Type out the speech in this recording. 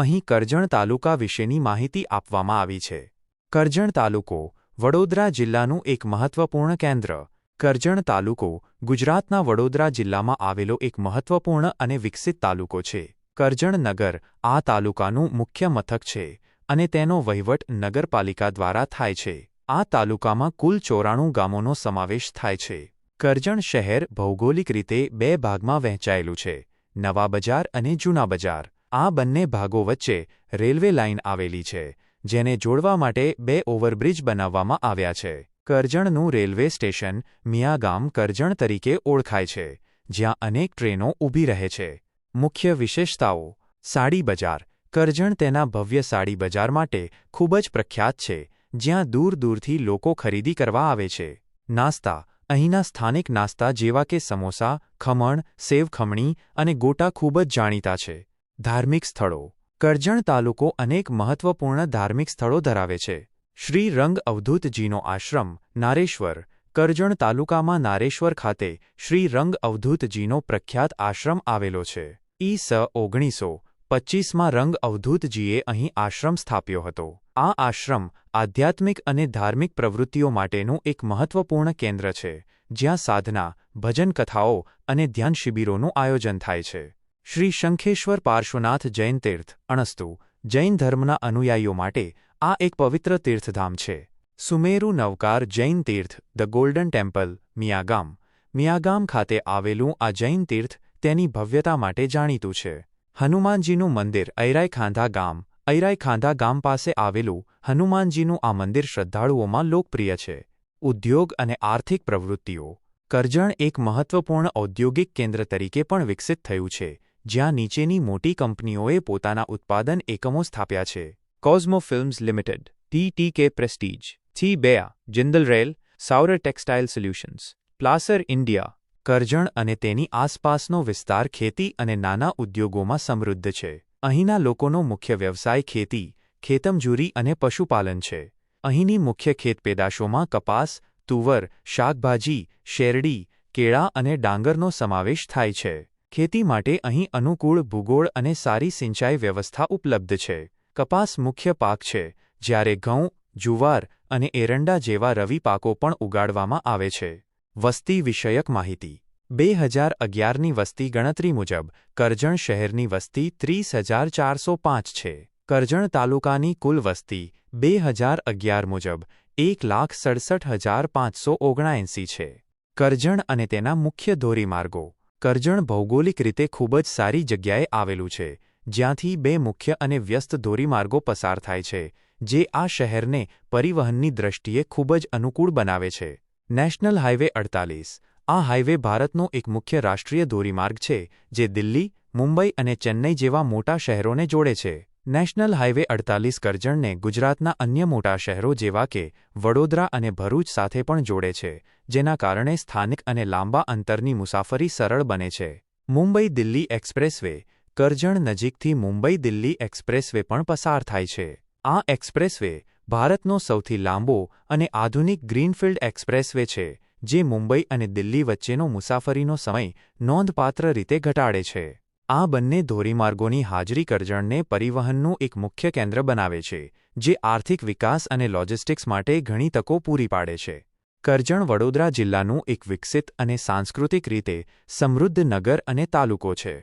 અહીં કરજણ તાલુકા વિશેની માહિતી આપવામાં આવી છે. કરજણ તાલુકો, વડોદરા જિલ્લાનું એક મહત્વપૂર્ણ કેન્દ્ર. કરજણ તાલુકો, ગુજરાતના વડોદરા જિલ્લામાં આવેલો એક મહત્વપૂર્ણ અને વિકસિત તાલુકો છે. કરજણ નગર, આ તાલુકાનું મુખ્ય મથક છે અને તેનો વહીવટ નગરપાલિકા દ્વારા થાય છે. આ તાલુકામાં કુલ ચોરાણું ગામોનો સમાવેશ થાય છે. કરજણ શહેર ભૌગોલિક રીતે બે ભાગમાં વહેંચાયેલું છે. નવા બજાર અને જૂના બજાર. આ બંને ભાગો વચ્ચે રેલવે લાઇન આવેલી છે, જેને જોડવા માટે બે ઓવરબ્રિજ બનાવવામાં આવ્યા છે. કરજણનું રેલવે સ્ટેશન મિયાગામ કરજણ તરીકે ઓળખાય છે, જ્યાં અનેક ટ્રેનો ઊભી રહે છે. મુખ્ય વિશેષતાઓ. સાડી બજાર. કરજણ તેના ભવ્ય સાડી બજાર માટે ખૂબ જ પ્રખ્યાત છે, જ્યાં દૂર દૂરથી લોકો ખરીદી કરવા આવે છે. નાસ્તા. અહીંના સ્થાનિક નાસ્તા જેવા કે સમોસા, ખમણ, સેવ ખમણી અને ગોટા ખૂબ જ જાણીતા છે. ધાર્મિક સ્થળો. કરજણ તાલુકો અનેક મહત્વપૂર્ણ ધાર્મિક સ્થળો ધરાવે છે. શ્રી રંગ અવધૂતજીનો આશ્રમ, નારેશ્વર. કરજણ તાલુકામાં નારેશ્વર ખાતે શ્રી રંગ અવધૂતજીનો પ્રખ્યાત આશ્રમ આવેલો છે. ઈ સ ઓગણીસો પચ્ચીસમાં રંગ અવધૂતજીએ અહીં આશ્રમ સ્થાપ્યો હતો. આ આશ્રમ આધ્યાત્મિક અને ધાર્મિક પ્રવૃત્તિઓ માટેનું એક મહત્વપૂર્ણ કેન્દ્ર છે, જ્યાં સાધના, ભજન કથાઓ અને ધ્યાન શિબિરોનું આયોજન થાય છે. શ્રી શંખેશ્વર પાર્શ્વનાથ જૈન તીર્થ, અણસ્તુ, જૈન ધર્મના અનુયાયીઓ માટે આ એક પવિત્ર તીર્થધામ છે. Sumeru Navkar Jain Tirth, the golden temple, Miyagam. Miyagam ખાતે આવેલું આ જૈન તીર્થ તેની ભવ્યતા માટે જાણીતું છે. હનુમાનજીનું મંદિર ઐરાઈખાંધા ગામ ઐરાઈખાંધા ગામ પાસે આવેલું હનુમાનજીનું આ મંદિર શ્રદ્ધાળુઓમાં લોકપ્રિય છે. ઉદ્યોગ અને આર્થિક પ્રવૃત્તિઓ. કરજણ એક મહત્વપૂર્ણ ઔદ્યોગિક કેન્દ્ર તરીકે પણ વિકસિત થયું છે. જ્યાં નીચેની મોટી કંપનીઓએ પોતાના ઉત્પાદન એકમો સ્થાપ્યા છે. કોઝમો ફિલ્મ્સ લિમિટેડ ટીટીકે પ્રેસ્ટીજથી બેયા Jindal rail Saurer textile solutions Plasser India Karjan અને તેની આસપાસનો વિસ્તાર ખેતી અને નાના ઉદ્યોગોમાં સમૃદ્ધ છે. અહીંના લોકોનો મુખ્ય વ્યવસાય ખેતી, ખેતમજૂરી અને પશુપાલન છે. અહીંની મુખ્ય ખેતપેદાશોમાં કપાસ, તુવર, શાકભાજી, શેરડી, કેળા અને ડાંગરનો સમાવેશ થાય છે. ખેતી માટે અહીં અનુકૂળ ભૂગોળ અને સારી સિંચાઈ વ્યવસ્થા ઉપલબ્ધ છે. કપાસ મુખ્ય પાક છે, જ્યારે ઘઉં, જુવાર અને એરંડા જેવા રવિ પાકો પણ ઉગાડવામાં આવે છે. વસ્તી વિષયક માહિતી. બે હજાર અગિયારની વસ્તી ગણતરી મુજબ, કરજણ શહેરની વસ્તી ત્રીસ હજાર ચારસો પાંચ છે. કરજણ તાલુકાની કુલ વસ્તી, બે હજાર અગિયાર મુજબ, એક લાખ સડસઠ હજાર પાંચસો ઓગણાએંસી છે. કરજણ અને તેના મુખ્ય ધોરીમાર્ગો. કરજણ ભૌગોલિક રીતે ખૂબ જ સારી જગ્યાએ આવેલું છે, જ્યાંથી બે મુખ્ય અને વ્યસ્ત ધોરીમાર્ગો પસાર થાય છે, જે આ શહેરને પરિવહનની દ્રષ્ટિએ ખૂબ જ અનુકૂળ બનાવે છે. નેશનલ હાઇવે અડતાલીસ. આ હાઇવે ભારતનો એક મુખ્ય રાષ્ટ્રીય ધોરીમાર્ગ છે, જે દિલ્હી, મુંબઈ અને ચેન્નઈ જેવા મોટા શહેરોને જોડે છે. નેશનલ હાઇવે અડતાલીસ કરજણને ગુજરાતના અન્ય મોટા શહેરો જેવા કે વડોદરા અને ભરૂચ સાથે પણ જોડે છે, જેના કારણે સ્થાનિક અને લાંબા અંતરની મુસાફરી સરળ બને છે. મુંબઈ દિલ્હી એક્સપ્રેસવે, કરજણ નજીકથી મુંબઈ દિલ્હી એક્સપ્રેસવે પણ પસાર થાય છે. આ એક્સપ્રેસવે ભારતનો સૌથી લાંબો અને આધુનિક ગ્રીનફિલ્ડ એક્સપ્રેસવે છે, જે મુંબઈ અને દિલ્હી વચ્ચેનો મુસાફરીનો સમય નોંધપાત્ર રીતે ઘટાડે છે. આ બંને ધોરીમાર્ગોની હાજરી કરજણને પરિવહનનું એક મુખ્ય કેન્દ્ર બનાવે છે, જે આર્થિક વિકાસ અને લોજિસ્ટિક્સ માટે ઘણી તકો પૂરી પાડે છે. કરજણ વડોદરા જિલ્લાનું એક વિકસિત અને સાંસ્કૃતિક રીતે સમૃદ્ધ નગર અને તાલુકો છે.